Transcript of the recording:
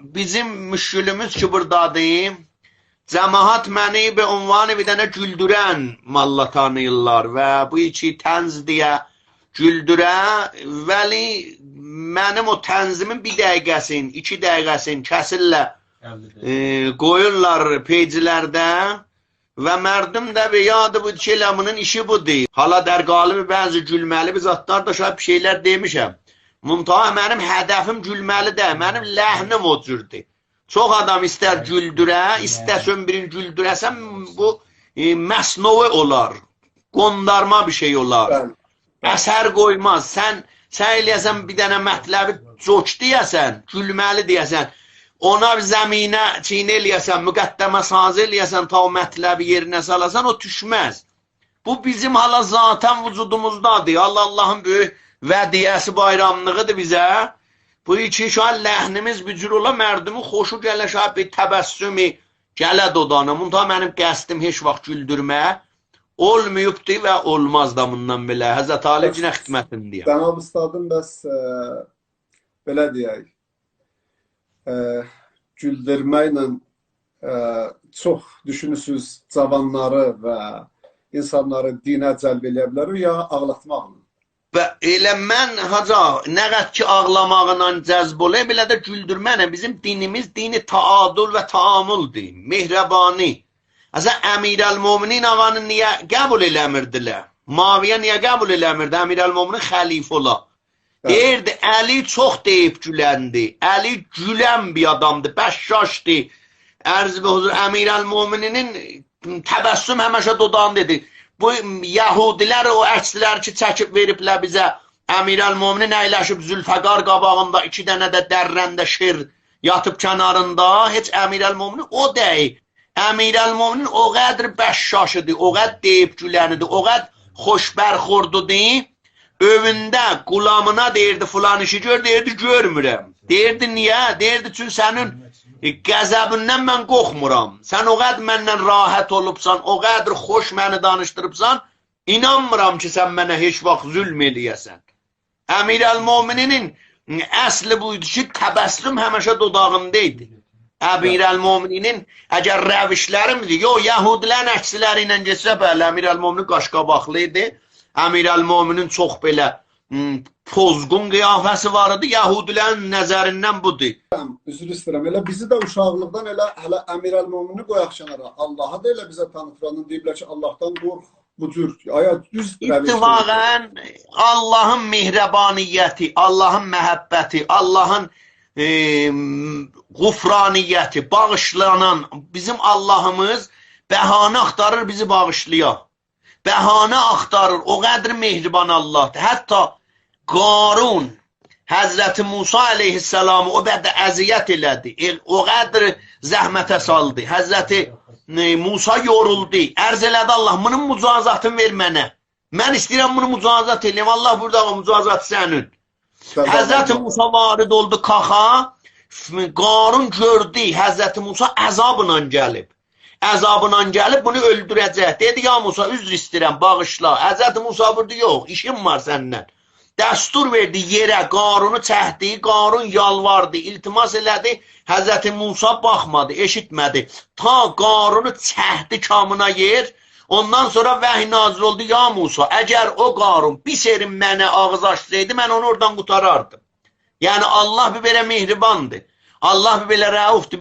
bizim müşkülümüz ki buradadır. Cəmahat məni bir ünvanı bir dənə güldürən malla tanıyırlar və bu iki tənz deyə güldürə, vəli mənim o tənzimin bir dəqiqəsin, iki dəqiqəsin kəsirlər, e, qoyurlar peycilərdə və mərdim də bir yadı bu ki, elə bunun işi budur. Hala dər qalibi bəzi gülməli bir zatlar da şahib bir şeylər demişəm. Muntaha mənim hədəfim gülməli də, mənim ləhnim o cürdür. Çox adam istər güldürə, istəsən birini güldürəsən, bu e, məsnovi olar, qondarma bir şey olar. Əsər qoymaz. Sən sən eləyəsən bir dənə mətləbi coç deyəsən, gülməli deyəsən, ona bir zəminə çiynə eləyəsən, müqəddəmə saz eləyəsən, ta o mətləbi yerinə salasan, o düşməz. Bu bizim hala zaten vücudumuzdadır. Allah Allahın böyük vədiyəsi bayramlığıdır bizə. Bu iki şu an ləhnimiz bücür ola mərdimi xoşu gələ şahid bir təbəssümü gələ dodana. Munta mənim qəsdim heç vaxt güldürmə olmayıbdır və olmaz da bundan belə. Həzrət Ali cinə xidmətindir. Cənab ustadım bəs e, belə deyək. E, güldürməklə e, çox düşünürsüz cavanları və insanları dinə cəlb eləyə bilər ya ağlatmaqla? Və elə mən haca nə qədər ki ağlamağla cəzb ola, belə də güldürməklə bizim dinimiz dini taadul və taamuldur, mehrəbani. Əsə Əmirəl-Möminin ağanı niyə qəbul eləmirdilər? Maviyə niyə qəbul eləmirdi? Əmirəl-Möminin xəlifə ola. Deyirdi, Əli çox deyib güləndi. Əli gülən bir adamdır, bəşşaşdı. Ərz və huzur Əmirəl-Mömininin təbəssüm həməşə dodağında dedi. Bu Yahudilər o əkslər ki, çəkib veriblər bizə Əmirəl-Möminin əyləşib Zülfəqar qabağında iki dənə də dərrəndə şir yatıb kənarında, heç Əmirəl-Möminin o deyil. Əmirəl-Möminin o qədər bəşşaşıdır, o qədər deyib gülənidir, o qədər xoşbərxordudur. Övündə qulamına deyirdi filan işi gör, deyirdi görmürəm. Deyirdi niyə? Deyirdi çünki sənin qəzəbindən mən qorxmuram. Sən o qədər məndən rahat olubsan, o qədər xoş məni danışdırıbsan, inanmıram ki, sən mənə heç vaxt zülm eləyəsən. Əmir əl-Momininin əsli buydu ki, təbəssüm həmişə dodağında idi. Əmir əl-Momininin əgər rəvişlərimdir, yo, Yahudilərin əksiləri ilə getsə, bəli, Əmir əl-Mominin qaşqabaqlı idi. Əmir əl-Mominin çox belə pozğun qiyafəsi var idi. Yahudilərin nəzərindən budur. Üzr istəyirəm. Elə bizi də uşaqlıqdan elə hələ Əmir əl-Mömini qoyaq kənara. Allah'a da elə bizə tanıtıranın deyiblər ki, Allahdan qorx. Bu cür. Aya düz İttifaqən Allahın mehrəbaniyyəti, Allahın məhəbbəti, Allahın e, qufraniyyəti, bağışlanan bizim Allahımız bəhanə axtarır bizi bağışlaya. Bəhanə axtarır. O qədər mehriban Allahdır. Hətta Qarun Həzrəti Musa əleyhissalamı o qədər əziyyət elədi. El, o qədər zəhmətə saldı. Həzrəti e, Musa yoruldu. Ərz elədi Allah, bunun mücazatını ver mənə. Mən istəyirəm bunu mücazat eləyəm. Allah burada o mücazat sənin. Həzrəti Musa varid oldu kaxa. Qarun gördü Həzrəti Musa əzabla gəlib. Əzabla gəlib bunu öldürəcək. Dedi ya Musa üzr istəyirəm, bağışla. Həzrəti Musa burada yox, işim var səndən. Dəstur verdi yerə, Qarunu çəkdi, Qarun yalvardı, iltimas elədi. Həzrəti Musa baxmadı, eşitmədi. Ta Qarunu çəkdi kamına yer. Ondan sonra vəhy nazil oldu. Ya Musa, əgər o Qarun pis yerin mənə ağız açsaydı, mən onu oradan qutarardım. Yəni Allah bir belə mehribandır. Allah bir belə rəufdur.